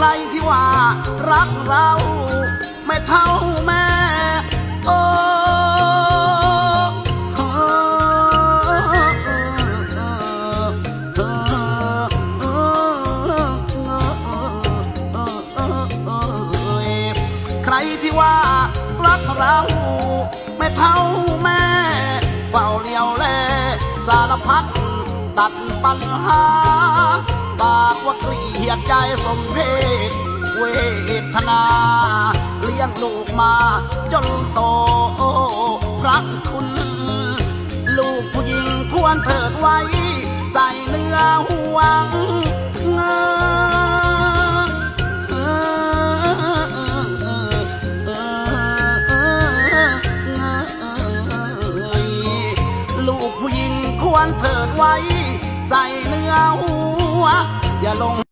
ใครที่ว่ารักเรา ไม่เท่าแม่โอ้ใครที่ว่ารักเรา ไม่เท่าแม่เฝ้าเลี้ยวแลสารพัดตัดปัญหา ยดใจสมเพศเวทนา เลี้ยงลูกมาจนโตพระคุณ ลูกผู้หญิงควรเถิดไว้ ใส่เนื้อห่วงลูกผู้หญิงควรเถิดไว้ ใส่เนื้อหัว อย่าลง